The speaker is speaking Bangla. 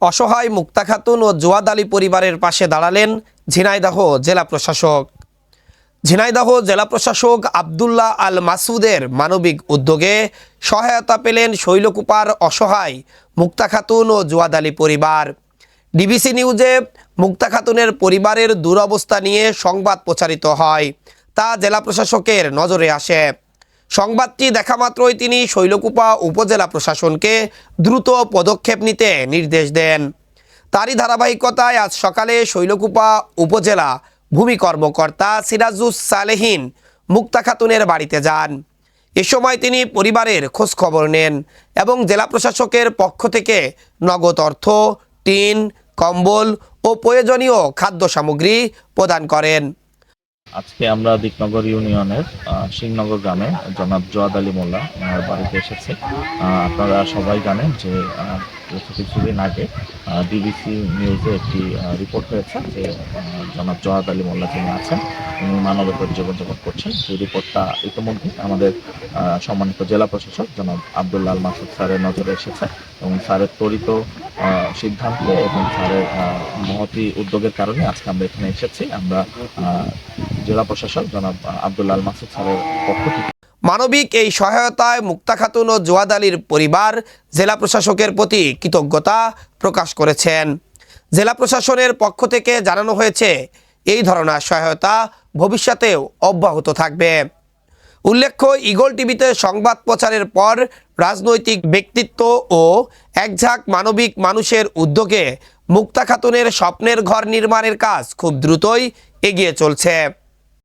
অসহায় মুক্তা খাতুন ও জোয়াদ আলী পরিবারের পাশে দাঁড়ালেন ঝিনাইদহ জেলা প্রশাসক। ঝিনাইদহ জেলা প্রশাসক আবদুল্লাহ আল মাসুদের মানবিক উদ্যোগে সহায়তা পেলেন শৈলকুপার অসহায় মুক্তা খাতুন ও জোয়াদ আলী পরিবার। ডিবিসি নিউজে মুক্তা খাতুনের পরিবারের দুরবস্থা নিয়ে সংবাদ প্রচারিত হয়। তা জেলা প্রশাসকের নজরে আসে। সংবাদটি দেখা মাত্রই তিনি শৈলকুপা উপজেলা প্রশাসনকে দ্রুত পদক্ষেপ নিতে নির্দেশ দেন। তারই ধারাবাহিকতায় আজ সকালে শৈলকুপা উপজেলা ভূমি কর্মকর্তা সিরাজুস সালেহীন মুক্তা খাতুনের বাড়িতে যান। এ সময় তিনি পরিবারের খোঁজ খবর নেন এবং জেলা প্রশাসকের পক্ষ থেকে নগদ অর্থ, টিন, কম্বল ও প্রয়োজনীয় খাদ্য সামগ্রী প্রদান করেন। আজকে আমরা দিকনগর ইউনিয়নের সিংনগর গ্রামে জনাব জোয়াদ আলী মোল্লা ওনার বাড়িতে এসেছি। আপনারা সবাই জানেন যে কিছুদিন আগে ডিবিসি নিউজে একটি রিপোর্ট হয়েছে যে জনাব জোয়াদ আলী মোল্লা যিনি আছেন, উনি মানবতার জীবনযাপন করছেন। সেই রিপোর্টটা ইতিমধ্যে আমাদের সম্মানিত জেলা প্রশাসক জনাব আবদুল্লাহ আল মাসুদ স্যারের নজরে এসেছে এবং স্যারের ত্বরিত সিদ্ধান্ত এবং স্যারের মহতি উদ্যোগের কারণে আজকে আমরা এখানে এসেছি। আমরা জেলা প্রশাসক জনাব আব্দুল্লাহ আল মাসুদ স্যারের পক্ষ থেকে। মানবিক এই সহায়তায় মুক্তা খাতুন ও জোয়াদ আলীর পরিবার জেলা প্রশাসকের প্রতি কৃতজ্ঞতা প্রকাশ করেছেন। জেলা প্রশাসনের পক্ষ থেকে জানানো হয়েছে, এই ধরনের সহায়তা ভবিষ্যতেও অব্যাহত থাকবে। উল্লেখ্য ইগল টিভিতে সংবাদ প্রচারের পর রাজনৈতিক ব্যক্তিত্ব ও একঝাঁক মানবিক মানুষের উদ্যোগে মুক্তা খাতুনের স্বপ্নের ঘর নির্মাণের কাজ খুব দ্রুতই এগিয়ে চলছে।